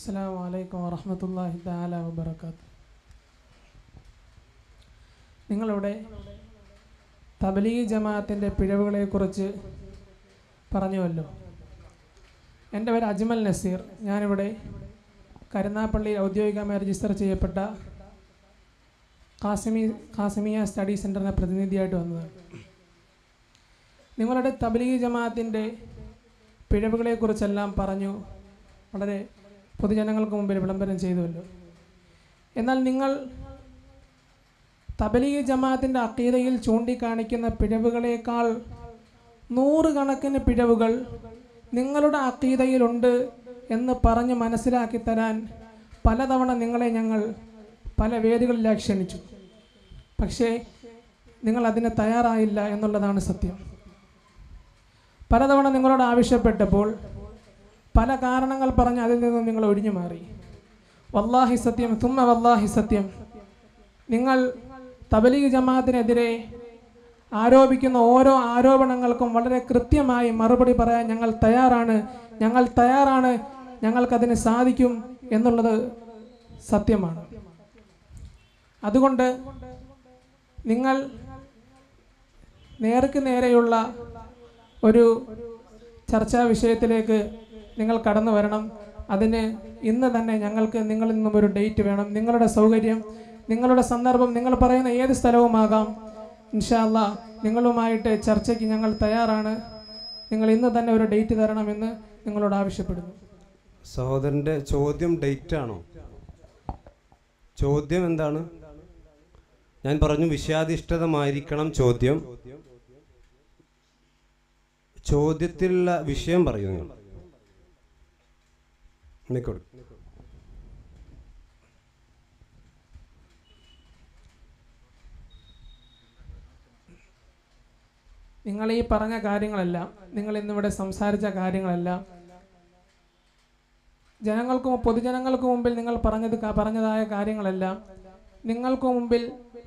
അസ്സാം വലൈക്കും വറഹമത്തല്ലാഹി താല വബർക്കാത്ത് നിങ്ങളിവിടെ തബലീ ജമാഅത്തിന്റെ പിഴവുകളെക്കുറിച്ച് പറഞ്ഞുവല്ലോ. എന്റെ പേര് അജ്മൽ നസീർ. ഞാനിവിടെ കരുനാപ്പള്ളി ഔദ്യോഗികമായി രജിസ്റ്റർ ചെയ്യപ്പെട്ട കാസിമി കാസിമിയ സ്റ്റഡി സെന്ററിനെ പ്രതിനിധിയായിട്ട് വന്നതാണ്. നിങ്ങളുടെ തബലീ ജമാഅത്തിന്റെ പിഴവുകളെക്കുറിച്ചെല്ലാം പറഞ്ഞു വളരെ പൊതുജനങ്ങൾക്ക് മുമ്പിൽ വിളംബരം ചെയ്തുവല്ലോ. എന്നാൽ നിങ്ങൾ തബലീഗ് ജമാഅത്തിന്റെ അക്കീതയിൽ ചൂണ്ടിക്കാണിക്കുന്ന പിഴവുകളേക്കാൾ നൂറുകണക്കിന് പിഴവുകൾ നിങ്ങളുടെ അക്കീതയിലുണ്ട് എന്ന് പറഞ്ഞ് മനസ്സിലാക്കി തരാൻ പലതവണ നിങ്ങളെ ഞങ്ങൾ പല വേദികളിലായി ക്ഷണിച്ചു. പക്ഷേ നിങ്ങൾ അതിന് തയ്യാറായില്ല എന്നുള്ളതാണ് സത്യം. പലതവണ നിങ്ങളോട് ആവശ്യപ്പെട്ടപ്പോൾ പല കാരണങ്ങൾ പറഞ്ഞ് അതിൽ നിന്നും നിങ്ങൾ ഒഴിഞ്ഞു മാറി. വല്ലാഹി സത്യം തുമ്മ വല്ലാഹി സത്യം. നിങ്ങൾ തബലീഗ് ജമാഅത്തിനെതിരെ ആരോപിക്കുന്ന ഓരോ ആരോപണങ്ങൾക്കും വളരെ കൃത്യമായി മറുപടി പറയാൻ ഞങ്ങൾ തയ്യാറാണ്. ഞങ്ങൾ തയ്യാറാണ്. ഞങ്ങൾക്കതിന് സാധിക്കും എന്നുള്ളത് സത്യമാണ്. അതുകൊണ്ട് നിങ്ങൾ നേർക്ക് നേരെയുള്ള ഒരു ചർച്ചാ വിഷയത്തിലേക്ക് നിങ്ങൾ കടന്നു വരണം. അതിന് ഇന്ന് തന്നെ ഞങ്ങൾക്ക് നിങ്ങളിൽ നിന്നും ഒരു ഡേറ്റ് വേണം. നിങ്ങളുടെ സൗകര്യം നിങ്ങളുടെ സന്ദർഭം നിങ്ങൾ പറയുന്ന ഏത് സ്ഥലവുമാകാം. ഇൻഷാല്ല നിങ്ങളുമായിട്ട് ചർച്ചയ്ക്ക് ഞങ്ങൾ തയ്യാറാണ്. നിങ്ങൾ ഇന്ന് തന്നെ ഒരു ഡേറ്റ് തരണമെന്ന് നിങ്ങളോട് ആവശ്യപ്പെടുന്നു. സഹോദരന്റെ ചോദ്യം ഡേറ്റ് ആണോ? ചോദ്യം എന്താണ്? ഞാൻ പറഞ്ഞു വിഷയാധിഷ്ഠിതമായിരിക്കണം ചോദ്യം. ചോദ്യത്തിലുള്ള വിഷയം പറയൂ നിക്കോട്. നിങ്ങൾ ഈ പറഞ്ഞ കാര്യങ്ങളെല്ലാം നിങ്ങൾ ഇന്നിവിടെ സംസാരിച്ച കാര്യങ്ങളെല്ലാം ജനങ്ങൾക്ക് പൊതുജനങ്ങൾക്ക് മുമ്പിൽ നിങ്ങൾ പറഞ്ഞത് പറഞ്ഞതായ കാര്യങ്ങളെല്ലാം നിങ്ങൾക്ക് മുമ്പിൽ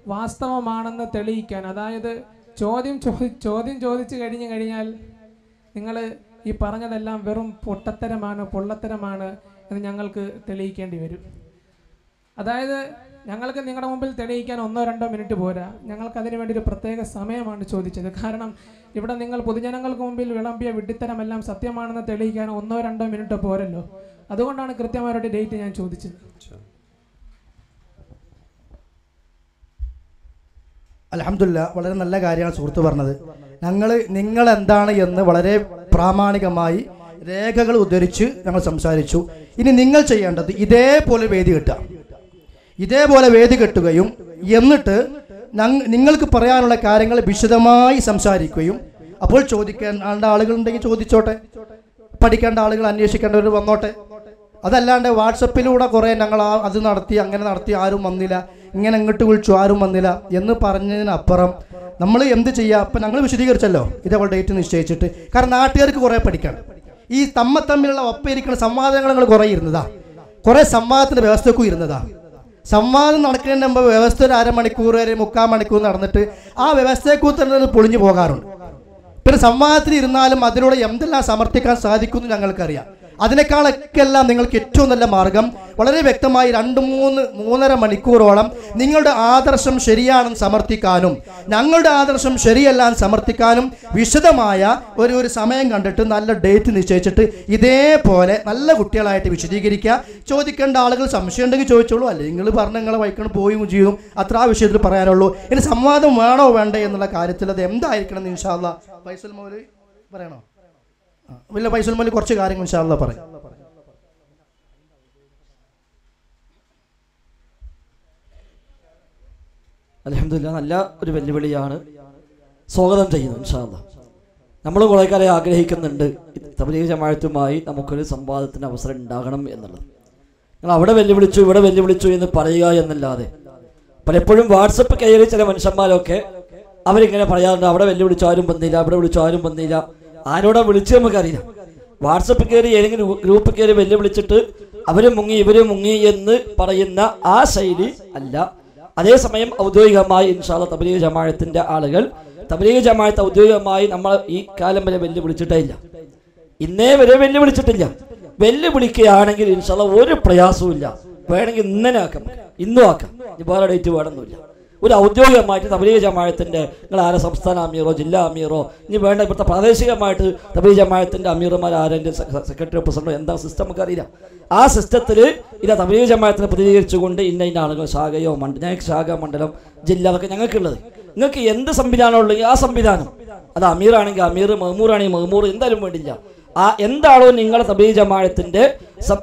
വാസ്തവമാണെന്ന് തെളിയിക്കാൻ അതായത് ചോദ്യം ചോദി ചോദ്യം ചോദിച്ചു കഴിഞ്ഞു കഴിഞ്ഞാൽ നിങ്ങൾ ഈ പറഞ്ഞതെല്ലാം വെറും പൊട്ടത്തരമാണ് പൊള്ളത്തരമാണ് എന്ന് ഞങ്ങൾക്ക് തെളിയിക്കേണ്ടി വരും. അതായത് ഞങ്ങൾക്ക് നിങ്ങളുടെ മുമ്പിൽ തെളിയിക്കാൻ ഒന്നോ രണ്ടോ മിനിറ്റ് പോരാ. ഞങ്ങൾക്ക് അതിനു വേണ്ടി ഒരു പ്രത്യേക സമയമാണ് ചോദിച്ചത്. കാരണം ഇവിടെ നിങ്ങൾ പൊതുജനങ്ങൾക്ക് മുമ്പിൽ വിളമ്പിയ വിഡ്ഢിത്തരമെല്ലാം സത്യമാണെന്ന് തെളിയിക്കാൻ ഒന്നോ രണ്ടോ മിനിറ്റ് പോരല്ലോ. അതുകൊണ്ടാണ് കൃത്യമായിട്ട് ഡേറ്റ് ഞാൻ ചോദിച്ചത്. അലഹമില്ല വളരെ നല്ല കാര്യമാണ് സുഹൃത്ത് പറഞ്ഞത്. ഞങ്ങൾ നിങ്ങൾ എന്താണ് എന്ന് വളരെ പ്രാമാണികമായി രേഖകൾ ഉദ്ധരിച്ച് ഞങ്ങൾ സംസാരിച്ചു. ഇനി നിങ്ങൾ ചെയ്യേണ്ടത് ഇതേപോലെ വേദി കെട്ടുക. ഇതേപോലെ വേദി കെട്ടുകയും എന്നിട്ട് നിങ്ങൾക്ക് പറയാനുള്ള കാര്യങ്ങൾ വിശദമായി സംസാരിക്കുകയും അപ്പോൾ ചോദിക്കേണ്ട ആളുകളുണ്ടെങ്കിൽ ചോദിച്ചോട്ടെ. പഠിക്കേണ്ട ആളുകൾ അന്വേഷിക്കേണ്ടവർ വന്നോട്ടെ. അതല്ലാണ്ട് വാട്സപ്പിലൂടെ കുറേ ഞങ്ങൾ അത് നടത്തി അങ്ങനെ നടത്തി ആരും വന്നില്ല. ഇങ്ങനെ ഇങ്ങോട്ട് വിളിച്ചു ആരും വന്നില്ല എന്ന് പറഞ്ഞതിനപ്പുറം നമ്മൾ എന്ത് ചെയ്യുക? അപ്പം ഞങ്ങൾ വിശദീകരിച്ചല്ലോ. ഇതേപോലെ ഡേറ്റ് നിശ്ചയിച്ചിട്ട്. കാരണം നാട്ടുകാർക്ക് കുറേ പഠിക്കണം. ഈ തമ്മ തമ്മിലുള്ള ഒപ്പയിരിക്കുന്ന സംവാദങ്ങൾ നിങ്ങൾ കുറേ ഇരുന്നതാ. കുറേ സംവാദത്തിന്റെ വ്യവസ്ഥക്കും ഇരുന്നതാ. സംവാദം നടക്കുന്നതിന് മുമ്പ് വ്യവസ്ഥ ഒരു അരമണിക്കൂർ വരെ മുക്കാൽ മണിക്കൂർ നടന്നിട്ട് ആ വ്യവസ്ഥയെക്കുറിച്ച് പൊളിഞ്ഞു പോകാറുണ്ട്. പിന്നെ സംവാദത്തിൽ ഇരുന്നാലും അതിലൂടെ എന്തെല്ലാം സമർത്ഥിക്കാൻ സാധിക്കുമെന്ന് ഞങ്ങൾക്കറിയാം. അതിനേക്കാളൊക്കെ എല്ലാം നിങ്ങൾക്ക് ഏറ്റവും നല്ല മാർഗം. വളരെ വ്യക്തമായി രണ്ട് മൂന്ന് മൂന്നര മണിക്കൂറോളം നിങ്ങളുടെ ആദർശം ശരിയാണെന്ന് സമർത്ഥിക്കാനും ഞങ്ങളുടെ ആദർശം ശരിയല്ല എന്ന് സമർത്ഥിക്കാനും വിശദമായ ഒരു ഒരു സമയം കണ്ടിട്ട് നല്ല ഡേറ്റ് നിശ്ചയിച്ചിട്ട് ഇതേപോലെ നല്ല കുട്ടികളായിട്ട് വിശദീകരിക്കുക. ചോദിക്കേണ്ട ആളുകൾ സംശയം ഉണ്ടെങ്കിൽ ചോദിച്ചോളൂ. അല്ലെങ്കിൽ നിങ്ങൾ പറഞ്ഞ നിങ്ങളെ വൈക്കണം പോയും ചെയ്യും. അത്ര ആ വിഷയത്തിൽ പറയാനുള്ളൂ. ഇനി സംവാദം വേണോ വേണ്ടേ എന്നുള്ള കാര്യത്തിൽ അത് എന്തായിരിക്കണം ഇൻഷാല്ല ഫൈസൽ മൗലവി പറയണോ? ആ, പൈസ കുറച്ച് കാര്യങ്ങൾ ഇൻഷാല്ല പറയും. അലഹമില്ല നല്ല ഒരു വെല്ലുവിളിയാണ് സ്വാഗതം ചെയ്യുന്നു ഇൻഷാല്ല നമ്മൾ കുറേ കാലം ആഗ്രഹിക്കുന്നുണ്ട് തബലീഗ് ജമാഴത്തുമായി നമുക്കൊരു സംവാദത്തിന് അവസരം ഉണ്ടാകണം എന്നുള്ളത്. നിങ്ങൾ അവിടെ വെല്ലുവിളിച്ചു ഇവിടെ വെല്ലുവിളിച്ചു എന്ന് പറയുക എന്നല്ലാതെ പലപ്പോഴും വാട്സപ്പ് കയറി ചില മനുഷ്യന്മാരൊക്കെ അവരിങ്ങനെ പറയാറുണ്ട് അവിടെ വെല്ലുവിളിച്ചു വന്നില്ല അവിടെ വിളിച്ചു ആരും വന്നില്ല. ആരോടാ വിളിച്ചു നമുക്കറിയാം വാട്സപ്പ് കയറി ഏതെങ്കിലും ഗ്രൂപ്പ് കയറി വെല്ലുവിളിച്ചിട്ട് അവർ മുങ്ങി ഇവർ മുങ്ങി എന്ന് പറയുന്ന ആ ശൈലി അല്ല. അതേസമയം ഔദ്യോഗികമായി ഇൻഷാല്ല തബലീഗ് ജമാഅത്തിന്റെ ആളുകൾ തബലീഗ് ജമാഅത്ത് ഔദ്യോഗികമായി നമ്മൾ ഈ കാലം വരെ വെല്ലുവിളിച്ചിട്ടേ ഇല്ല. ഇന്നേ വരെ വെല്ലുവിളിച്ചിട്ടില്ല. വെല്ലുവിളിക്കുകയാണെങ്കിൽ ഇൻഷാല്ല ഒരു പ്രയാസവും ഇല്ല. വേണമെങ്കിൽ ഇന്നലെ ആക്കാം ഇന്നും ആക്കാം. ഇപ്പോൾ ഡേറ്റ് വേണമെന്നില്ല ഒരു ഔദ്യോഗികമായിട്ട് തബലീഗ് ജമായത്തിന്റെ നിങ്ങൾ ആരെ സംസ്ഥാന അമീറോ ജില്ലാ അമീറോ ഇനി വേണ്ട ഇവിടുത്തെ പ്രാദേശികമായിട്ട് തബലീഗ് ജമായത്തിന്റെ അമീറുമാർ ആരെങ്കിലും സെക്രട്ടറി പ്രസിഡന്റോ എന്താ സിസ്റ്റം നമുക്ക് അറിയില്ല ആ സിസ്റ്റത്തിൽ ഇതാ തബലീഗ് ജമായത്തിനെ പ്രതികരിച്ചുകൊണ്ട് ഇന്ന ഇന്ന ആളുകൾ ശാഖയോ മണ്ഡലം ഞങ്ങൾക്ക് ശാഖ മണ്ഡലം ജില്ല അതൊക്കെ ഞങ്ങൾക്കുള്ളത്. നിങ്ങൾക്ക് എന്ത് സംവിധാനം ഉള്ളെങ്കിൽ ആ സംവിധാനം അത് അമീറാണെങ്കിൽ അമീർ മഹ്മൂറാണെങ്കിൽ മഹമൂർ എന്തായാലും വേണ്ടില്ല. ആ എന്താണോ നിങ്ങളുടെ തബലീഗ് ജമാഴത്തിന്റെ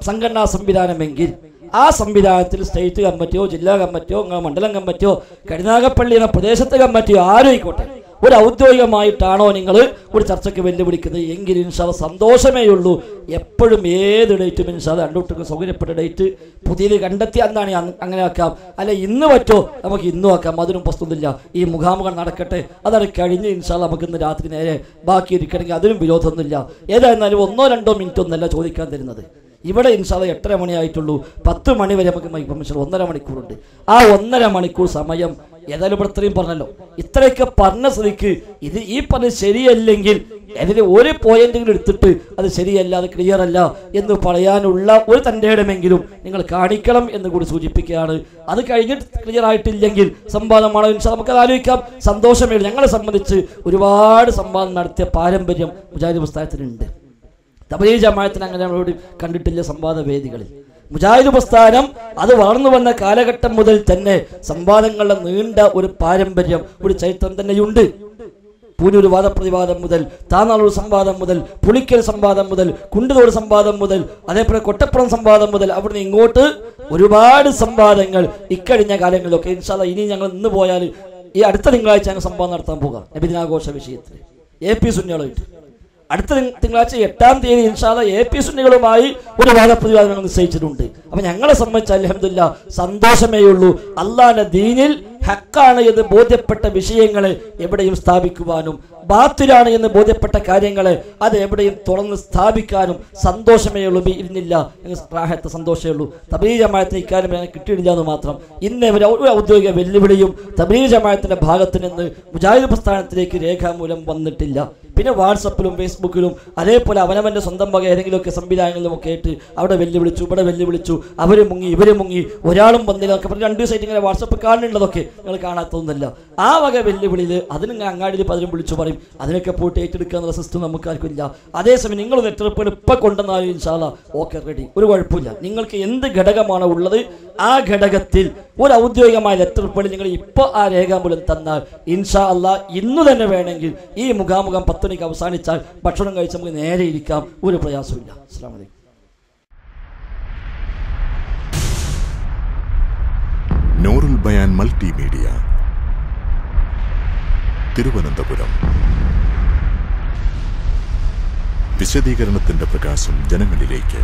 സംഘടനാ സംവിധാനമെങ്കിൽ ആ സംവിധാനത്തിൽ സ്റ്റേറ്റ് കമ്മിറ്റിയോ ജില്ലാ കമ്മിറ്റിയോ മണ്ഡലം കമ്മിറ്റിയോ കരുനാഗപ്പള്ളി എന്ന പ്രദേശത്തെ കമ്മിറ്റിയോ ആരോയിക്കോട്ടെ ഒരു ഔദ്യോഗികമായിട്ടാണോ നിങ്ങൾ ഒരു ചർച്ചയ്ക്ക് വെല്ലുവിളിക്കുന്നത്? എങ്കിലും ഇൻഷാദ് സന്തോഷമേ ഉള്ളൂ. എപ്പോഴും ഏത് ഡേറ്റും ഇൻഷാദ് രണ്ടുകൂട്ടർക്കും സൗകര്യപ്പെട്ട ഡേറ്റ് പുതിയത് കണ്ടെത്തി എന്നാണ് അങ്ങനെ ആക്കാം. അല്ല ഇന്ന് പറ്റോ? നമുക്ക് ഇന്നും ആക്കാം. അതിനും പ്രശ്നമൊന്നുമില്ല. ഈ മുഖാമുഖം നടക്കട്ടെ. അതാണ് കഴിഞ്ഞ് ഇൻഷാദ് നമുക്ക് ഇന്ന് രാത്രി നേരെ ബാക്കി ഇരിക്കണമെങ്കിൽ അതിനും വിരോധമൊന്നുമില്ല. ഏതായിരുന്നാലും ഒന്നോ രണ്ടോ മിനിറ്റ് ഒന്നല്ല ചോദിക്കാൻ തരുന്നത്. ഇവിടെ ഇൻഷാദ എട്ടര മണിയായിട്ടുള്ളൂ. പത്ത് മണി വരെ നമുക്ക് മൈക്ക് പെർമിഷൻ ഒന്നര മണിക്കൂറുണ്ട്. ആ ഒന്നര മണിക്കൂർ സമയം ഏതായാലും ഇവിടെ ഇത്രയും പറഞ്ഞല്ലോ. ഇത്രയൊക്കെ പറഞ്ഞ സ്ഥിതിക്ക് ഇത് ഈ പറഞ്ഞ ശരിയല്ലെങ്കിൽ അതിന് ഒരു പോയിന്റുകൾ എടുത്തിട്ട് അത് ശരിയല്ല അത് ക്ലിയർ അല്ല എന്ന് പറയാനുള്ള ഒരു തന്റെ ഇടമെങ്കിലും നിങ്ങൾ കാണിക്കണം എന്ന് കൂടി സൂചിപ്പിക്കുകയാണ്. അത് കഴിഞ്ഞിട്ട് ക്ലിയർ ആയിട്ടില്ലെങ്കിൽ സംവാദമാണ്? നമുക്കത് ആലോചിക്കാം. സന്തോഷമേ ഞങ്ങളെ സംബന്ധിച്ച് ഒരുപാട് സംവാദം നടത്തിയ പാരമ്പര്യം മുജാഹിദ് പുസ്തകത്തിനുണ്ട് തബലീ ജമാഅത്തിന് അങ്ങനെ നമ്മളോട് കണ്ടിട്ടില്ല സംവാദ വേദികളിൽ മുജാഹിദ് പ്രസ്ഥാനം അത് വളർന്നു വന്ന കാലഘട്ടം മുതൽ തന്നെ സംവാദങ്ങളുടെ നീണ്ട ഒരു പാരമ്പര്യം ഒരു ചരിത്രം തന്നെയുണ്ട്. പൂനൂർ വാദപ്രതിവാദം മുതൽ താനാളൂർ സംവാദം മുതൽ പുളിക്കൽ സംവാദം മുതൽ കുണ്ടുതോട് സംവാദം മുതൽ അതേപോലെ കൊട്ടപ്പുറം സംവാദം മുതൽ അവിടുന്ന് ഇങ്ങോട്ട് ഒരുപാട് സംവാദങ്ങൾ ഇക്കഴിഞ്ഞ കാലങ്ങളിലൊക്കെ. ഇൻഷാല്ല ഇനി ഞങ്ങൾ ഇന്ന് പോയാൽ ഈ അടുത്ത തിങ്കളാഴ്ച ഞങ്ങൾ സംവാദം നടത്താൻ പോകാം. നബിദിനാഘോഷ വിഷയത്തിൽ. എ പി സുന്നികളായിട്ട് അടുത്ത തിങ്- തിങ്കളാഴ്ച എട്ടാം തീയതി ഇൻഷാല എ പി സുന്നികളുമായി ഒരു വാദപ്രതിവാദം നിശ്ചയിച്ചിട്ടുണ്ട്. അപ്പൊ ഞങ്ങളെ സംബന്ധിച്ച് അലഹമില്ല സന്തോഷമേ ഉള്ളൂ. അള്ളാന്റെ ദീനിൽ ഹക്കാണ് എന്ന് ബോധ്യപ്പെട്ട വിഷയങ്ങളെ എവിടെയും സ്ഥാപിക്കുവാനും ബാത്തിലാണ് എന്ന് ബോധ്യപ്പെട്ട കാര്യങ്ങളെ അത് എവിടെയും തുറന്ന് സ്ഥാപിക്കാനും സന്തോഷമേ ഉള്ളൂ. ഇരുന്നില്ല. പ്രായത്തെ സന്തോഷമേ ഉള്ളൂ. തബീ ജമായത്തിന് ഇക്കാര്യം കിട്ടിയില്ല എന്ന് മാത്രം. ഇന്ന് ഒരു ഔദ്യോഗിക വെല്ലുവിളിയും തബീ ജമായത്തിന്റെ ഭാഗത്ത് നിന്ന് മുജാഹിദ് പ്രസ്ഥാനത്തിലേക്ക് രേഖാമൂലം വന്നിട്ടില്ല. പിന്നെ വാട്സപ്പിലും ഫേസ്ബുക്കിലും അതേപോലെ അവനവന്റെ സ്വന്തം വക ഏതെങ്കിലുമൊക്കെ സംവിധാനങ്ങളിലും ഒക്കെ ആയിട്ട് അവിടെ വെല്ലുവിളിച്ചു ഇവിടെ വെല്ലുവിളിച്ചു. അവർ മുങ്ങി ഇവർ മുങ്ങി. ഒരാളും വന്നില്ല ഒക്കെ പറഞ്ഞ് രണ്ട് ദിവസമായിട്ട് ഇങ്ങനെ വാട്സപ്പ് കാണുന്നുള്ളതൊക്കെ നിങ്ങൾ കാണാത്തൊന്നുമില്ല. ആ വക വെല്ലുവിളിയിൽ അതിന് അങ്ങാടിയിൽ പലരും വിളിച്ചു പറയും. അതിനൊക്കെ പോയിട്ട് ഏറ്റെടുക്കുക എന്നുള്ള സിസ്റ്റം നമുക്ക് ആർക്കും ഇല്ല അതേസമയം നിങ്ങൾ നെറ്റെടുപ്പുകൾ ഇപ്പം കൊണ്ടുവന്നാലും ഇൻഷാല്ല ഓക്കെ റെഡി. ഒരു കുഴപ്പമില്ല. നിങ്ങൾക്ക് എന്ത് ഘടകമാണ് ഉള്ളത് ആ ഘടകത്തിൽ ഒരു ഔദ്യോഗികമായ ലെറ്റർ നിങ്ങൾ ഇപ്പോൾ ആ രേഖാമൂലം തന്നാൽ ഇൻഷാ അല്ല ഇന്ന് തന്നെ വേണമെങ്കിൽ ഈ മുഖാമുഖം പത്ത് മണിക്ക് അവസാനിച്ചാൽ ഭക്ഷണം കഴിച്ച് നമുക്ക് നേരെ ഇരിക്കാം. ഒരു പ്രയാസമില്ല അസ്സാം വലൈക്കും നൂറുൽ ബയാൻ മൾട്ടിമീഡിയ. തിരുവനന്തപുരം. വിശദീകരണത്തിന്റെ പ്രകാശം ജനങ്ങളിലേക്ക്.